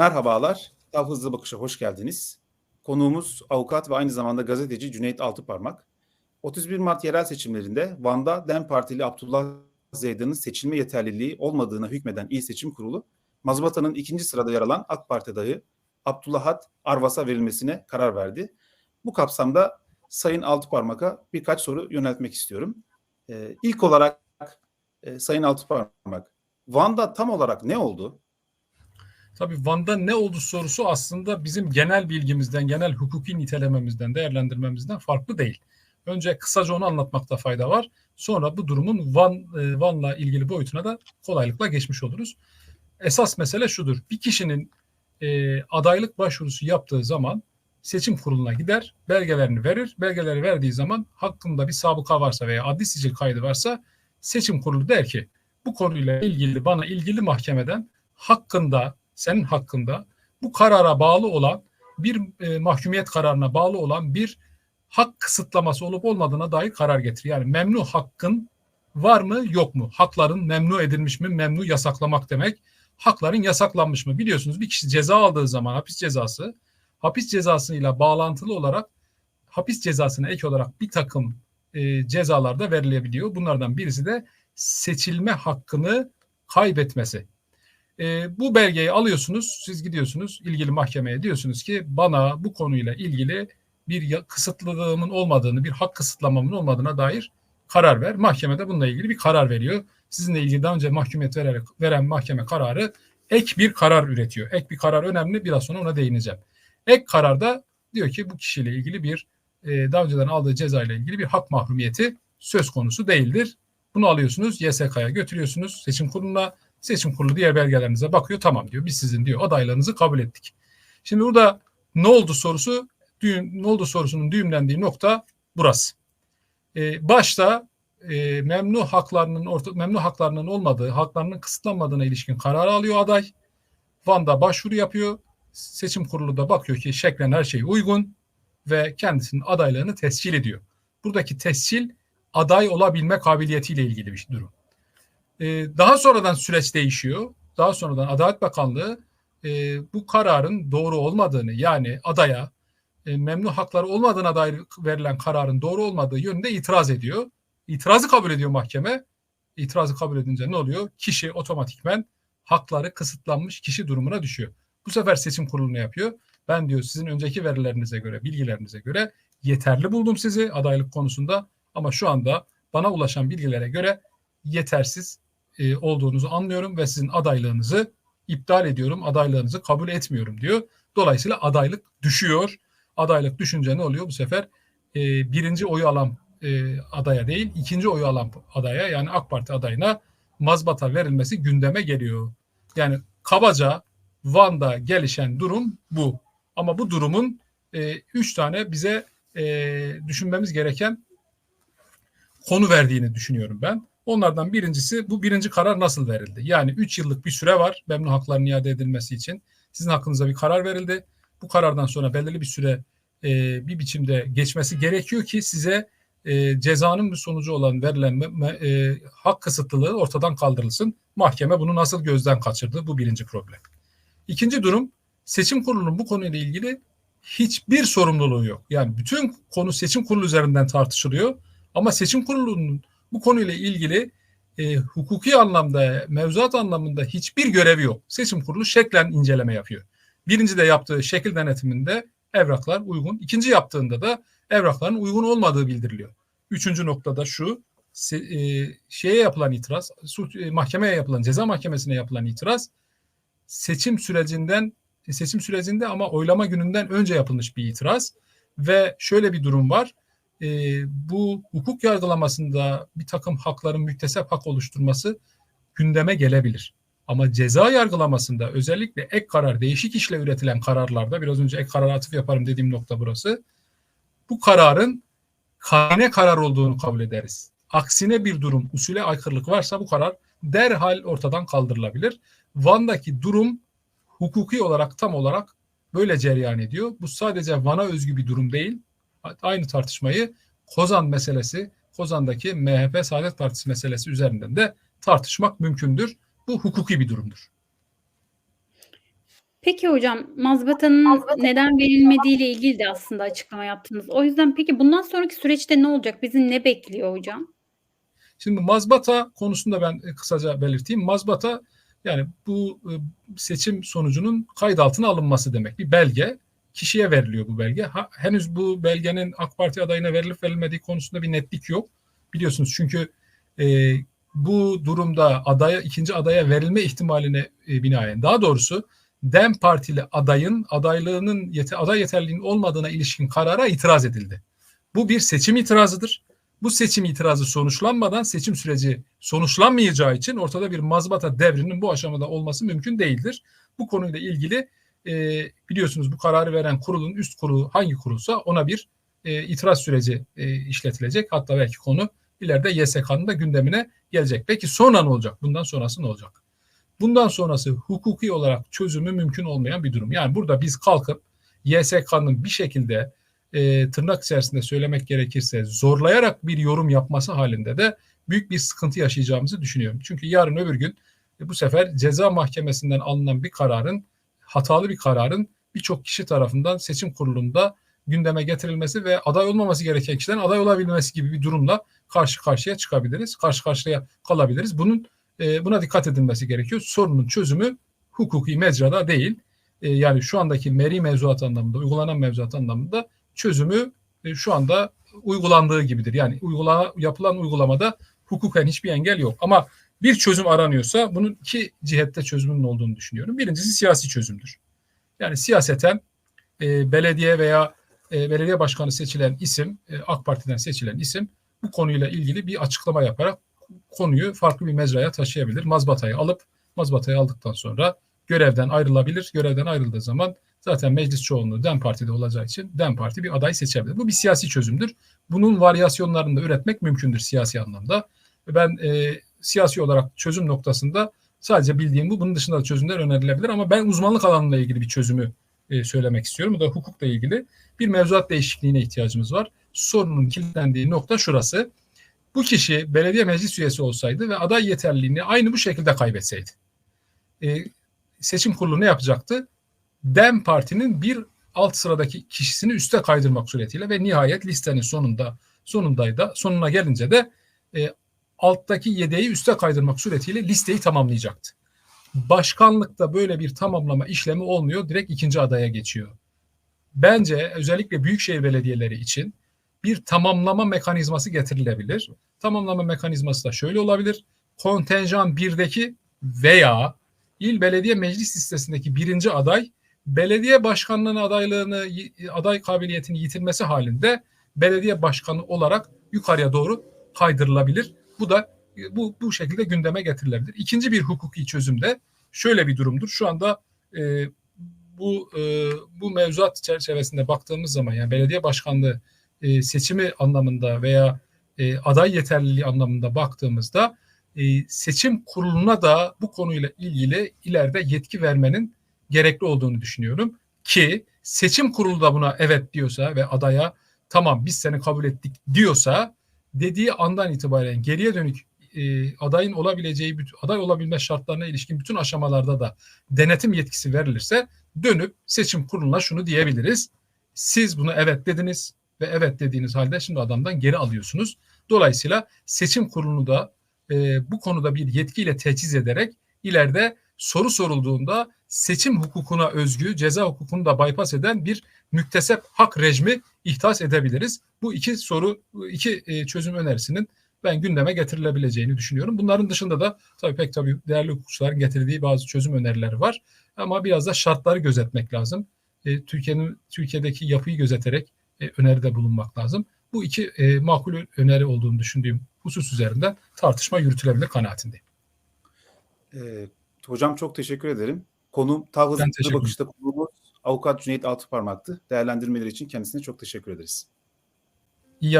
Merhabalar, Tav Hızlı Bakış'a hoş geldiniz. Konuğumuz avukat ve aynı zamanda gazeteci Cüneyt Altıparmak. 31 Mart yerel seçimlerinde Van'da DEM Partili Abdullah Zeydan'ın seçilme yeterliliği olmadığına hükmeden İl Seçim Kurulu, Mazbata'nın ikinci sırada yer alan AK Parti adayı Abdullahat Arvas'a verilmesine karar verdi. Bu kapsamda Sayın Altıparmak'a birkaç soru yöneltmek istiyorum. Ee, ilk olarak e, Sayın Altıparmak, Van'da tam olarak ne oldu? Tabii Van'da ne oldu sorusu aslında bizim genel bilgimizden, genel hukuki nitelememizden, değerlendirmemizden farklı değil. Önce kısaca onu anlatmakta fayda var. Sonra bu durumun Van e, Van'la ilgili boyutuna da kolaylıkla geçmiş oluruz. Esas mesele şudur. Bir kişinin e, adaylık başvurusu yaptığı zaman seçim kuruluna gider, belgelerini verir. Belgeleri verdiği zaman hakkında bir sabıka varsa veya adli sicil kaydı varsa seçim kurulu der ki bu konuyla ilgili bana ilgili mahkemeden hakkında senin hakkında bu karara bağlı olan bir e, mahkumiyet kararına bağlı olan bir hak kısıtlaması olup olmadığına dair karar getir. Yani memnu hakkın var mı yok mu? Hakların memnu edilmiş mi? Memnu yasaklamak demek. Hakların yasaklanmış mı? Biliyorsunuz bir kişi ceza aldığı zaman hapis cezası hapis cezasıyla bağlantılı olarak hapis cezasına ek olarak bir takım e, cezalar da verilebiliyor. Bunlardan birisi de seçilme hakkını kaybetmesi. E, bu belgeyi alıyorsunuz, siz gidiyorsunuz ilgili mahkemeye diyorsunuz ki bana bu konuyla ilgili bir kısıtlılığımın olmadığını, bir hak kısıtlamamın olmadığına dair karar ver. Mahkemede bununla ilgili bir karar veriyor. Sizinle ilgili daha önce mahkumiyet vererek, veren mahkeme kararı ek bir karar üretiyor. Ek bir karar önemli. Biraz sonra ona değineceğim. Ek kararda diyor ki bu kişiyle ilgili bir e, daha önceden aldığı ceza ile ilgili bir hak mahrumiyeti söz konusu değildir. Bunu alıyorsunuz YSK'ya götürüyorsunuz seçim kuruluna Seçim kurulu diğer belgelerinize bakıyor. Tamam diyor. Biz sizin diyor adaylarınızı kabul ettik. Şimdi burada ne oldu sorusu düğüm, ne oldu sorusunun düğümlendiği nokta burası. Ee, başta e, memnu haklarının orta, memnu haklarının olmadığı, haklarının kısıtlanmadığına ilişkin karar alıyor aday. Van'da başvuru yapıyor. Seçim kurulu da bakıyor ki şeklen her şey uygun ve kendisinin adaylığını tescil ediyor. Buradaki tescil aday olabilme kabiliyetiyle ilgili bir durum. E, daha sonradan süreç değişiyor. Daha sonradan Adalet Bakanlığı e, bu kararın doğru olmadığını yani adaya e, memnun hakları olmadığına dair verilen kararın doğru olmadığı yönünde itiraz ediyor. İtirazı kabul ediyor mahkeme. İtirazı kabul edince ne oluyor? Kişi otomatikmen hakları kısıtlanmış kişi durumuna düşüyor. Bu sefer seçim kurulunu yapıyor. Ben diyor sizin önceki verilerinize göre, bilgilerinize göre yeterli buldum sizi adaylık konusunda ama şu anda bana ulaşan bilgilere göre yetersiz e, olduğunuzu anlıyorum ve sizin adaylığınızı iptal ediyorum, adaylığınızı kabul etmiyorum diyor. Dolayısıyla adaylık düşüyor. Adaylık düşünce ne oluyor bu sefer? E, birinci oyu alan e, adaya değil, ikinci oyu alan adaya yani AK Parti adayına mazbata verilmesi gündeme geliyor. Yani kabaca Van'da gelişen durum bu. Ama bu durumun e, üç tane bize e, düşünmemiz gereken konu verdiğini düşünüyorum ben. Onlardan birincisi bu birinci karar nasıl verildi? Yani 3 yıllık bir süre var memnun hakların iade edilmesi için. Sizin hakkınıza bir karar verildi. Bu karardan sonra belirli bir süre e, bir biçimde geçmesi gerekiyor ki size e, cezanın bir sonucu olan verilen e, hak kısıtlılığı ortadan kaldırılsın. Mahkeme bunu nasıl gözden kaçırdı? Bu birinci problem. İkinci durum seçim kurulunun bu konuyla ilgili hiçbir sorumluluğu yok. Yani bütün konu seçim kurulu üzerinden tartışılıyor. Ama seçim kurulunun bu konuyla ilgili e, hukuki anlamda, mevzuat anlamında hiçbir görevi yok. Seçim kurulu şeklen inceleme yapıyor. Birinci de yaptığı şekil denetiminde evraklar uygun. İkinci yaptığında da evrakların uygun olmadığı bildiriliyor. Üçüncü noktada şu, e, şeye yapılan itiraz, e, mahkemeye yapılan, ceza mahkemesine yapılan itiraz seçim sürecinden, seçim sürecinde ama oylama gününden önce yapılmış bir itiraz ve şöyle bir durum var e, bu hukuk yargılamasında bir takım hakların müktesep hak oluşturması gündeme gelebilir. Ama ceza yargılamasında özellikle ek karar, değişik işle üretilen kararlarda biraz önce ek karar atıf yaparım dediğim nokta burası. Bu kararın kane karar olduğunu kabul ederiz. Aksine bir durum, usule aykırılık varsa bu karar derhal ortadan kaldırılabilir. Van'daki durum hukuki olarak tam olarak böyle cereyan ediyor. Bu sadece Van'a özgü bir durum değil aynı tartışmayı Kozan meselesi, Kozan'daki MHP Saadet Partisi meselesi üzerinden de tartışmak mümkündür. Bu hukuki bir durumdur. Peki hocam, mazbatanın neden verilmediğiyle ilgili de aslında açıklama yaptınız. O yüzden peki bundan sonraki süreçte ne olacak? Bizi ne bekliyor hocam? Şimdi mazbata konusunda ben e, kısaca belirteyim. Mazbata yani bu e, seçim sonucunun kayıt altına alınması demek. Bir belge kişiye veriliyor bu belge. Ha, henüz bu belgenin AK Parti adayına verilip verilmediği konusunda bir netlik yok. Biliyorsunuz çünkü e, bu durumda adaya ikinci adaya verilme ihtimaline e, binaen daha doğrusu DEM Partili adayın adaylığının yete, aday yeterliliğinin olmadığına ilişkin karara itiraz edildi. Bu bir seçim itirazıdır. Bu seçim itirazı sonuçlanmadan seçim süreci sonuçlanmayacağı için ortada bir mazbata devrinin bu aşamada olması mümkün değildir. Bu konuyla ilgili e, biliyorsunuz bu kararı veren kurulun üst kurulu hangi kurulsa ona bir e, itiraz süreci e, işletilecek. Hatta belki konu ileride YSK'nın da gündemine gelecek. Peki sonra ne olacak? Bundan sonrası ne olacak? Bundan sonrası hukuki olarak çözümü mümkün olmayan bir durum. Yani burada biz kalkıp YSK'nın bir şekilde e, tırnak içerisinde söylemek gerekirse zorlayarak bir yorum yapması halinde de büyük bir sıkıntı yaşayacağımızı düşünüyorum. Çünkü yarın öbür gün e, bu sefer ceza mahkemesinden alınan bir kararın hatalı bir kararın birçok kişi tarafından seçim kurulunda gündeme getirilmesi ve aday olmaması gereken kişilerin aday olabilmesi gibi bir durumla karşı karşıya çıkabiliriz. Karşı karşıya kalabiliriz. Bunun e, buna dikkat edilmesi gerekiyor. Sorunun çözümü hukuki mecrada değil. E, yani şu andaki meri mevzuat anlamında, uygulanan mevzuat anlamında çözümü e, şu anda uygulandığı gibidir. Yani uygula, yapılan uygulamada hukuken hiçbir engel yok. Ama bir çözüm aranıyorsa bunun iki cihette çözümünün olduğunu düşünüyorum. Birincisi siyasi çözümdür. Yani siyaseten e, belediye veya e, belediye başkanı seçilen isim, e, AK Parti'den seçilen isim bu konuyla ilgili bir açıklama yaparak konuyu farklı bir mecraya taşıyabilir. Mazbatayı alıp mazbatayı aldıktan sonra görevden ayrılabilir. Görevden ayrıldığı zaman zaten meclis çoğunluğu DEM Parti'de olacağı için DEM Parti bir aday seçebilir. Bu bir siyasi çözümdür. Bunun varyasyonlarını da üretmek mümkündür siyasi anlamda. Ben e, siyasi olarak çözüm noktasında sadece bildiğim bu. Bunun dışında da çözümler önerilebilir ama ben uzmanlık alanıyla ilgili bir çözümü e, söylemek istiyorum. Bu da hukukla ilgili bir mevzuat değişikliğine ihtiyacımız var. Sorunun kilitlendiği nokta şurası. Bu kişi belediye meclis üyesi olsaydı ve aday yeterliliğini aynı bu şekilde kaybetseydi. E, seçim kurulu ne yapacaktı? DEM Parti'nin bir alt sıradaki kişisini üste kaydırmak suretiyle ve nihayet listenin sonunda sonundaydı. Sonuna gelince de e, alttaki yedeği üste kaydırmak suretiyle listeyi tamamlayacaktı. Başkanlıkta böyle bir tamamlama işlemi olmuyor. Direkt ikinci adaya geçiyor. Bence özellikle büyükşehir belediyeleri için bir tamamlama mekanizması getirilebilir. Tamamlama mekanizması da şöyle olabilir. Kontenjan 1'deki veya il belediye meclis listesindeki birinci aday belediye başkanlığına adaylığını aday kabiliyetini yitirmesi halinde belediye başkanı olarak yukarıya doğru kaydırılabilir. Bu da bu bu şekilde gündeme getirilebilir. İkinci bir hukuki çözüm de şöyle bir durumdur. Şu anda e, bu e, bu mevzuat çerçevesinde baktığımız zaman yani belediye başkanlığı e, seçimi anlamında veya e, aday yeterliliği anlamında baktığımızda e, seçim kuruluna da bu konuyla ilgili ileride yetki vermenin gerekli olduğunu düşünüyorum ki seçim kurulu da buna evet diyorsa ve adaya tamam biz seni kabul ettik diyorsa dediği andan itibaren geriye dönük e, adayın olabileceği aday olabilme şartlarına ilişkin bütün aşamalarda da denetim yetkisi verilirse dönüp seçim kuruluna şunu diyebiliriz. Siz bunu evet dediniz ve evet dediğiniz halde şimdi adamdan geri alıyorsunuz. Dolayısıyla seçim kurulunu da e, bu konuda bir yetkiyle teçhiz ederek ileride soru sorulduğunda seçim hukukuna özgü, ceza hukukunu da bypass eden bir müktesep hak rejimi ihtas edebiliriz. Bu iki soru, iki e, çözüm önerisinin ben gündeme getirilebileceğini düşünüyorum. Bunların dışında da tabii pek tabii değerli hukukçuların getirdiği bazı çözüm önerileri var. Ama biraz da şartları gözetmek lazım. E, Türkiye'nin Türkiye'deki yapıyı gözeterek e, öneride bulunmak lazım. Bu iki e, makul öneri olduğunu düşündüğüm husus üzerinden tartışma yürütülebilir kanaatindeyim. E, hocam çok teşekkür ederim. Konu Tav Hızlı Bakış'ta konuğumuz Avukat Cüneyt Altıparmak'tı. Değerlendirmeleri için kendisine çok teşekkür ederiz. İyi